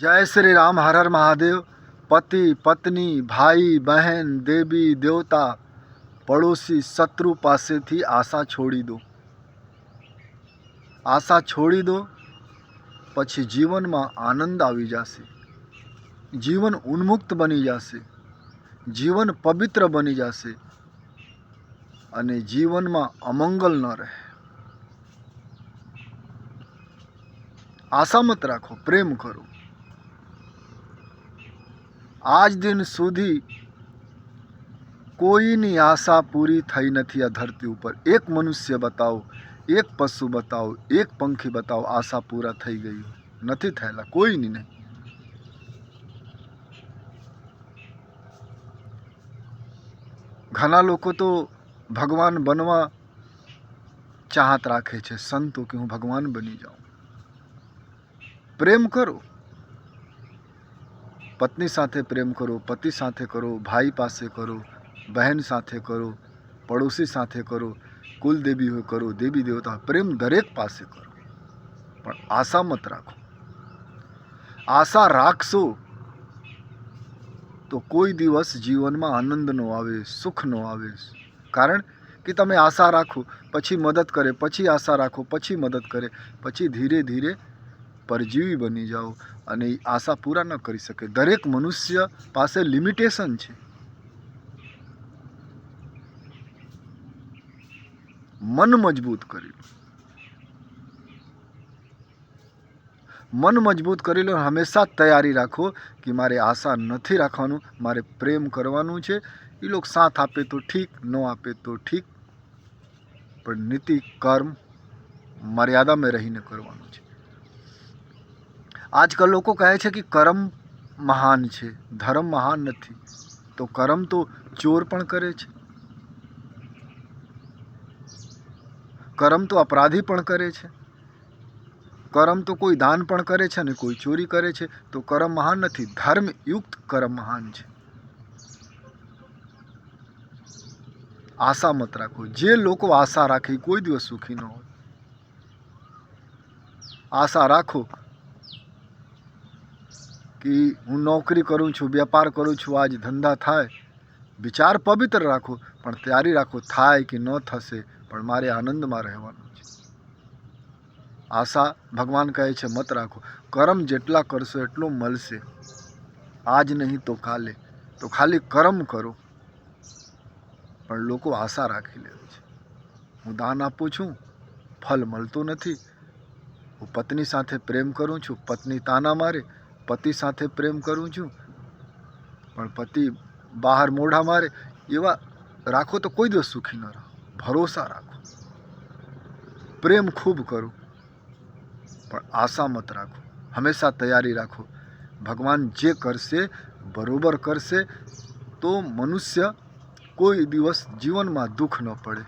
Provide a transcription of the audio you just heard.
જય શ્રી રામ, હર હર મહાદેવ. પતિ, પત્ની, ભાઈ, બહેન, દેવી, દેવતા, પડોશી, શત્રુ પાસેથી આશા છોડી દો. આશા છોડી દો, પછી જીવનમાં આનંદ આવી જશે. જીવન ઉન્મુક્ત બની જશે. જીવન પવિત્ર બની જશે. અને જીવનમાં અમંગલ ન રહે. આશા મત રાખો, પ્રેમ કરો. આજ દિન સુધી કોઈની આશા પૂરી થઈ નથી આ ધરતી ઉપર. એક મનુષ્ય બતાવો, એક પશુ બતાવો, એક પંખી બતાવો, આશા પૂરા થઈ ગઈ નથી થયેલા, કોઈની નહીં. ઘણા લોકો તો ભગવાન બનવા ચાહત રાખે છે, સંતો કે હું ભગવાન બની જાઉં. પ્રેમ કરો. પત્ની સાથે પ્રેમ કરો, પતિ સાથે કરો, ભાઈ પાસે કરો, બહેન સાથે કરો, પડોશી સાથે કરો, કુલદેવી હોય કરો, દેવી દેવતા પ્રેમ દરેક પાસે કરો. પણ આશા મત રાખો. આશા રાખશો તો કોઈ દિવસ જીવનમાં આનંદ ન આવે, સુખ ન આવે. કારણ કે તમે આશા રાખો, પછી મદદ કરે, પછી આશા રાખો, પછી મદદ કરે, પછી ધીરે ધીરે પરજીવી બની જાઓ અને એ આશા પૂરા ન કરી શકે. દરેક મનુષ્ય પાસે લિમિટેશન છે. મન મજબૂત કરી મન મજબૂત કરી લો, હંમેશા તૈયારી રાખો કે મારે આશા નથી રાખવાનું, મારે પ્રેમ કરવાનું છે. એ લોકો સાથ આપે તો ઠીક, ન આપે તો ઠીક. પણ નીતિ, કર્મ મર્યાદામાં રહીને કરવાનું છે. આજકાલ લોકો કહે છે કે કર્મ મહાન છે, ધર્મ મહાન નથી. તો કર્મ તો ચોર પણ કરે છે. કર્મ તો અપરાધી પણ કરે છે. કર્મ તો કોઈ દાન પણ કરે છે અને કોઈ ચોરી કરે છે. તો કર્મ મહાન નથી, ધર્મયુક્ત કર્મ મહાન છે. આશા મત રાખો, જે લોકો આશા રાખે કોઈ દિવસ સુખી ન હોય. આશા રાખો કે હું નોકરી કરું છું વેપાર કરું છું આજ ધંધા થાય વિચાર પવિત્ર રાખો પણ તૈયારી રાખો થાય કે ન થશે પણ મારે આનંદમાં રહેવાનું છે આશા ભગવાન કહે છે મત રાખો કર્મ જેટલા કરશો એટલું મળશે આજ નહીં તો કાલે તો ખાલી કર્મ કરો પણ લોકો આશા રાખી લે છે હું દાન આપું છું ફલ મળતું નથી હું પત્ની સાથે પ્રેમ કરું છું પત્ની તાના મારે પતિ સાથે પ્રેમ કરું છું. પણ પતિ બહાર મોઢા મારે, એવા રાખો તો કોઈ દિવસ સુખી ન રહો. ભરોસા રાખો. પ્રેમ ખૂબ કરો, પણ આશા મત રાખો. હંમેશા તૈયારી રાખો. ભગવાન જે કરશે, બરોબર કરશે, તો મનુષ્ય કોઈ દિવસ જીવનમાં દુઃખ ન પડે.